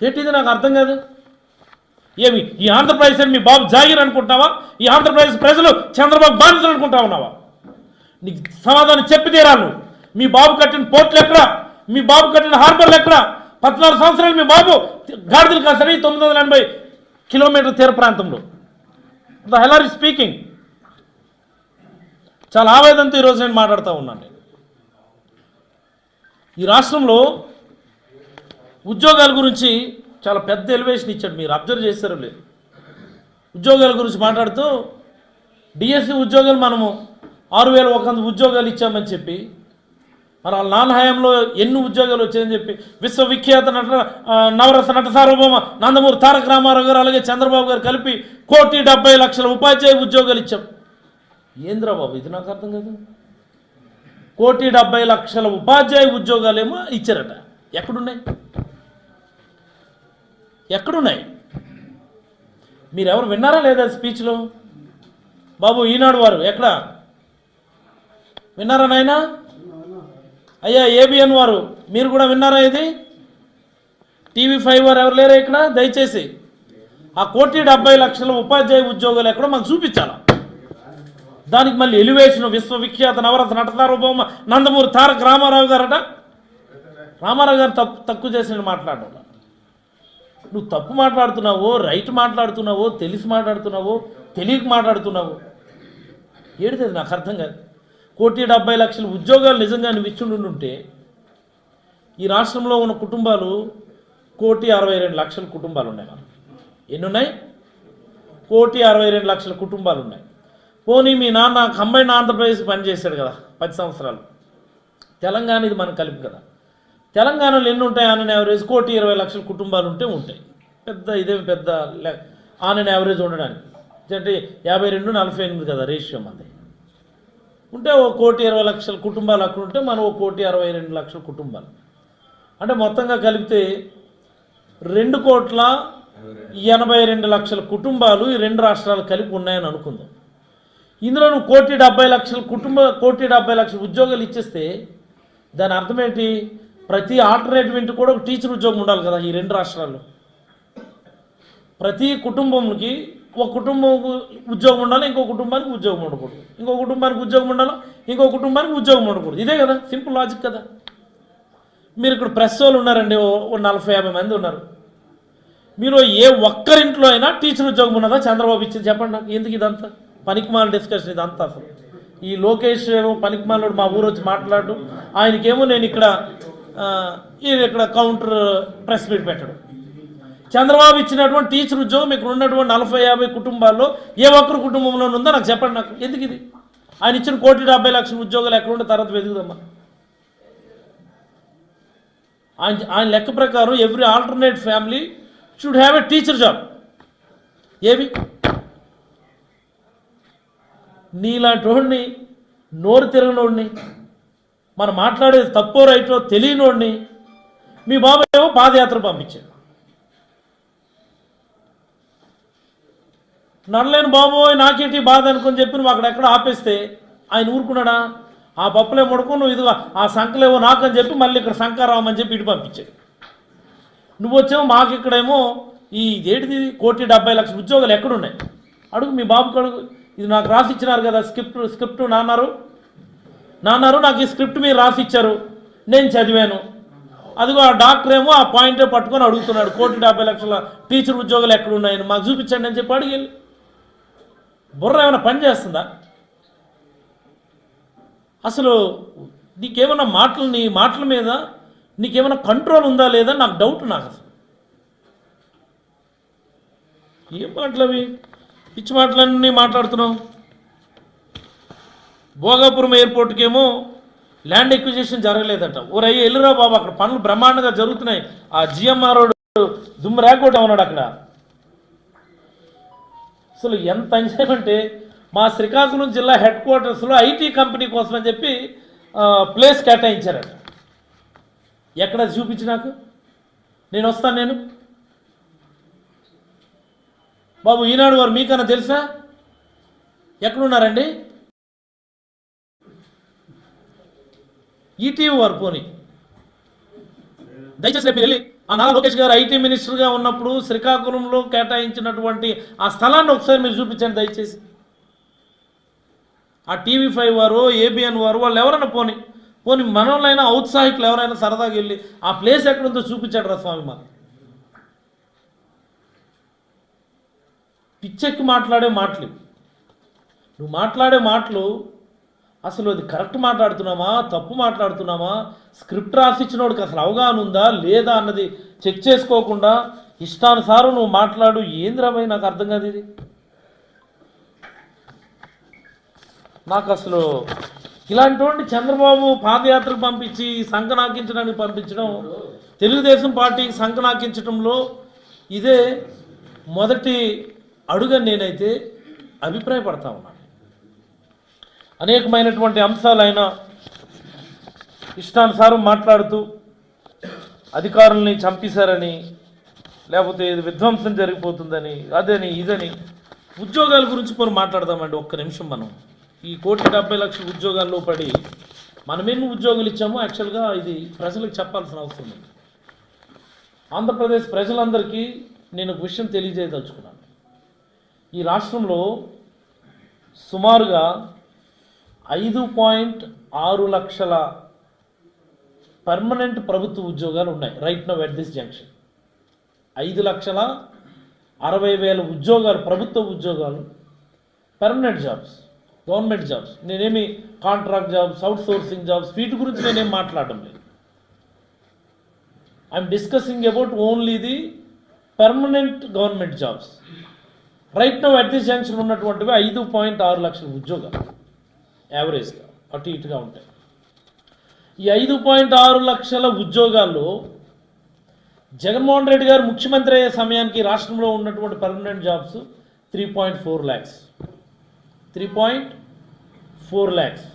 ఏంటిది నాకు అర్థం కాదు? ఏమి ఈ ఆంధ్రప్రదేశ్ మీ బాబు జాగిర్ అనుకుంటున్నావా? ఈ ఆంధ్రప్రదేశ్ ప్రజలు చంద్రబాబు బానిసలు అనుకుంటా ఉన్నావా నీకు సమాధానం చెప్పి తీరాను మీ బాబు కట్టిన పోర్ట్లు ఎక్కడ? మీ బాబు కట్టిన హార్బర్లు ఎక్కడ? పద్నాలుగు సంవత్సరాలు మీ బాబు గాడిదలు కాసరి తొమ్మిది వందల ఎనభై కిలోమీటర్ తీర ప్రాంతంలో. The hell are speaking? చాలా ఆవేదనతో ఈరోజు నేను మాట్లాడుతూ ఉన్నాను. నేను ఈ రాష్ట్రంలో ఉద్యోగాల గురించి చాలా పెద్ద ఎలివేషన్ ఇచ్చాడు. మీరు అబ్జర్వ్ చేస్తారో లేదు. ఉద్యోగాల గురించి మాట్లాడుతూ డిఎస్సి ఉద్యోగాలు మనము ఆరు వేల ఒక ఉద్యోగాలు ఇచ్చామని చెప్పి మరి వాళ్ళ నాన్న హయాంలో ఎన్ని ఉద్యోగాలు వచ్చాయని చెప్పి విశ్వవిఖ్యాత నట నవరస నట సార్వభౌమ నందమూరి తారక రామారావు గారు అలాగే చంద్రబాబు గారు కలిపి కోటి డెబ్బై లక్షల ఉపాధ్యాయ ఉద్యోగాలు ఇచ్చాం. ఏంద్రా బాబు ఇది నాకు అర్థం కాదు. కోటి డెబ్బై లక్షల ఉపాధ్యాయ ఉద్యోగాలేమో ఇచ్చారట. ఎక్కడున్నాయి? ఎక్కడున్నాయి? మీరెవరు విన్నారా లేదా స్పీచ్లో? బాబు ఈనాడు వారు ఎక్కడ? విన్నారా నాయన? అయ్యా ఏబిఎన్ వారు మీరు కూడా విన్నారా ఇది? టీవీ ఫైవ్ వారు ఎవరు లేరా ఇక్కడ? దయచేసి ఆ కోటి డెబ్బై లక్షల ఉపాధ్యాయ ఉద్యోగాలు ఎక్కడో మాకు చూపించాలా? దానికి మళ్ళీ ఎలివేషన్ విశ్వవిఖ్యాత నవరత్న నట నందమూరి తారక రామారావు గారట? రామారావు గారు తప్పు తక్కువ చేసిన మాట్లాడడం నువ్వు తప్పు మాట్లాడుతున్నావో రైట్ మాట్లాడుతున్నావో తెలిసి మాట్లాడుతున్నావో తెలియక మాట్లాడుతున్నావో. ఏడిది నాకు అర్థం కాదు. కోటి డెబ్బై లక్షల ఉద్యోగాలు నిజంగా నువ్వు ఉంటే ఈ రాష్ట్రంలో ఉన్న కుటుంబాలు కోటి అరవై రెండు లక్షల కుటుంబాలు ఉన్నాయి మనం ఎన్ని ఉన్నాయి కోటి అరవై రెండు లక్షల కుటుంబాలు ఉన్నాయి. పోనీ మీ నాన్న కంబైన్ ఆంధ్రప్రదేశ్ పనిచేశాడు కదా పది సంవత్సరాలు. తెలంగాణ ఇది మనకు కలిపి కదా. తెలంగాణలో ఎన్ని ఉంటాయి? ఆన్ యావరేజ్ కోటి ఇరవై లక్షల కుటుంబాలు ఉంటే ఉంటాయి. పెద్ద ఇదేమి పెద్ద ఆన్ యావరేజ్ ఉండడానికి. అంటే యాభై రెండు నలభై ఎనిమిది కదా రేషియో మంది. ఉంటే ఓ కోటి ఇరవై లక్షల కుటుంబాలు అక్కడ ఉంటే మనం ఓ కోటి అరవై రెండు లక్షల కుటుంబాలు. అంటే మొత్తంగా కలిపితే రెండు కోట్ల ఎనభై రెండు లక్షల కుటుంబాలు ఈ రెండు రాష్ట్రాలు కలిపి ఉన్నాయని అనుకుందాం. ఇందులో నువ్వు కోటి డెబ్బై లక్షల కుటుంబ కోటి డెబ్బై లక్షల ఉద్యోగాలు ఇచ్చేస్తే దాని అర్థం ఏంటి? ప్రతి ఆల్టర్నేటివ్ కూడా ఒక టీచర్ ఉద్యోగం ఉండాలి కదా ఈ రెండు రాష్ట్రాల్లో. ప్రతి కుటుంబంకి ఒక కుటుంబం ఉద్యోగం ఉండాలి ఇంకో కుటుంబానికి ఉద్యోగం ఉండకూడదు. ఇంకో కుటుంబానికి ఉద్యోగం ఉండాలి ఇంకో కుటుంబానికి ఉద్యోగం ఉండకూడదు. ఇదే కదా సింపుల్ లాజిక్ కదా. మీరు ఇక్కడ ప్రెస్ వాళ్ళు ఉన్నారండి ఓ ఓ నలభై యాభై మంది ఉన్నారు. మీరు ఏ ఒక్కరింట్లో అయినా టీచర్ ఉద్యోగం ఉన్నదా? చంద్రబాబు ఇచ్చింది చెప్పండి నాకు. ఎందుకు ఇదంతా? పనికిమాల డిస్కషన్ ఇదంతా అసలు. ఈ లోకేష్ ఏమో పనికిమాలోడు మా ఊరు వచ్చి మాట్లాడు. ఆయనకేమో నేను ఇక్కడ ఈయన ఇక్కడ కౌంటర్ ప్రెస్ మీట్ పెట్టడం. చంద్రబాబు ఇచ్చినటువంటి టీచర్ ఉద్యోగం ఇక్కడ ఉన్నటువంటి నలభై యాభై కుటుంబాల్లో ఏ ఒక్కరు కుటుంబంలో ఉందో నాకు చెప్పండి నాకు. ఎందుకు ఇది? ఆయన ఇచ్చిన కోటి డెబ్బై లక్షల ఉద్యోగాలు ఎక్కడుంటే తర్వాత వెతుకుదమ్మా ఆయన ఆయన లెక్క ప్రకారం every alternate family should have a teacher job. ఏవి? నీలాంటి వాడిని నోరు తిరగనోడిని మనం మాట్లాడేది తప్పో రైటో తెలియనోడిని మీ బాబు ఏమో పాదయాత్ర పంపించాడు. నడలేని బాబోయ్ నాకేంటి బాధ అనుకుని చెప్పి నువ్వు అక్కడెక్కడ ఆపేస్తే ఆయన ఊరుకున్నాడా? ఆ పప్పులే ముడుకు నువ్వు ఇదిగో ఆ సంకలేవో నాకని చెప్పి మళ్ళీ ఇక్కడ శంకారామని చెప్పి ఇటు పంపించాడు. నువ్వు వచ్చేమో మాకు ఇక్కడేమో ఈ ఏంటిది కోటి డెబ్బై లక్షల ఉద్యోగాలు ఎక్కడున్నాయి? అడుగు మీ బాబుకి అడుగు. ఇది నాకు రాసి ఇచ్చినారు కదా స్క్రిప్ట్ స్క్రిప్ట్ నాన్నారు. నాన్నారు నాకు ఈ స్క్రిప్ట్ మీరు రాసి ఇచ్చారు నేను చదివాను. అదిగో ఆ డాక్టర్ ఏమో ఆ పాయింటే పట్టుకొని అడుగుతున్నాడు. కోటి డెబ్బై లక్షల టీచర్ ఉద్యోగాలు ఎక్కడున్నాయని. మాకు చూపించండి అని చెప్పి అడిగి బుర్ర ఏమైనా పని చేస్తుందా? అసలు నీకేమైనా మాటలు నీ మాటల మీద నీకేమైనా కంట్రోల్ ఉందా లేదా నాకు డౌట్ నాకు అసలు. ఏం మాటలు అవి? పిచ్చి మాటలన్నీ మాట్లాడుతున్నావు? భోగాపురం ఎయిర్పోర్ట్కేమో ల్యాండ్ ఎక్విజిషన్ జరగలేదట. ఓరయ్య ఎల్లురా బాబు అక్కడ పనులు బ్రహ్మాండంగా జరుగుతున్నాయి. ఆ జిఎంఆర్ దుమ్ము రాకోట ఉన్నాడు అక్కడ. అసలు ఎంత అంశం అంటే మా శ్రీకాకుళం జిల్లా హెడ్ క్వార్టర్స్లో ఐటీ కంపెనీ కోసం అని చెప్పి ప్లేస్ కేటాయించారట. ఎక్కడ చూపించి నాకు? నేను వస్తాను నేను. బాబు ఈనాడు వారు మీకన్నా తెలుసా? ఎక్కడున్నారండి? ఈటీవీ వారు పోనీ. దయచేసి రేపు వెళ్ళి ఆ నారా లోకేష్ గారు ఐటీ మినిస్టర్గా ఉన్నప్పుడు శ్రీకాకుళంలో కేటాయించినటువంటి ఆ స్థలాన్ని ఒకసారి మీరు చూపించండి దయచేసి. ఆ టీవీ ఫైవ్ వారు ఏబిఎన్ వారు వాళ్ళు ఎవరైనా పోని. పోని మనోళ్ళైనా ఔత్సాహికులు ఎవరైనా సరదాగా వెళ్ళి ఆ ప్లేస్ ఎక్కడుందో చూపించాడు రా స్వామి మాకు పిచ్చెక్కి మాట్లాడే మాటలు నువ్వు మాట్లాడే మాటలు అసలు అది కరెక్ట్ మాట్లాడుతున్నామా? తప్పు మాట్లాడుతున్నామా? స్క్రిప్ట్ రాసిచ్చినోడికి అసలు అవగాహన ఉందా? లేదా అన్నది చెక్ చేసుకోకుండా ఇష్టానుసారం నువ్వు మాట్లాడు. ఏంద్రమై నాకు అర్థం కాదు ఇది. నాకు అసలు ఇలాంటి చంద్రబాబు పాదయాత్రకు పంపించి సంకనాకించడానికి పంపించడం తెలుగుదేశం పార్టీకి సంకనాకించడంలో ఇదే మొదటి అడుగని నేనైతే అభిప్రాయపడతా ఉన్నాను అనేకమైనటువంటి అంశాలు ఆయన ఇష్టానుసారం మాట్లాడుతూ అధికారుల్ని చంపేశారని లేకపోతే ఇది విధ్వంసం జరిగిపోతుందని అదని ఇదని ఉద్యోగాల గురించి కొన్ని మాట్లాడదామండి ఒక్క నిమిషం మనం. ఈ కోటి డెబ్బై లక్షల ఉద్యోగాల్లో పడి మనమేమి ఉద్యోగులు ఉద్యోగాలు ఇచ్చామో యాక్చువల్గా ఇది ప్రజలకు చెప్పాల్సిన అవసరం ఉంది. ఆంధ్రప్రదేశ్ ప్రజలందరికీ నేను ఒక విషయం తెలియజేయదలుచుకున్నాను. ఈ రాష్ట్రంలో సుమారుగా ఐదు పాయింట్ ఆరు లక్షల పర్మనెంట్ ప్రభుత్వ ఉద్యోగాలు ఉన్నాయి right now at this junction ఐదు లక్షల అరవై వేల ఉద్యోగాలు ప్రభుత్వ ఉద్యోగాలు పర్మనెంట్ జాబ్స్ గవర్నమెంట్ జాబ్స్ నేనేమి contract jobs outsourcing jobs వీటి గురించి నేనేం మాట్లాడడం లేదు. I'm discussing about only the permanent government jobs right now at this junction ఉన్నటువంటివి ఐదు పాయింట్ ఆరు లక్షల ఉద్యోగాలు. యావరేజ్గా అటు ఇటుగా ఉంటాయి. ఈ ఐదు పాయింట్ ఆరు లక్షల ఉద్యోగాల్లో జగన్మోహన్ రెడ్డి గారు ముఖ్యమంత్రి అయ్యే సమయానికి రాష్ట్రంలో ఉన్నటువంటి permanent jobs three point four lakhs. Three point four lakhs.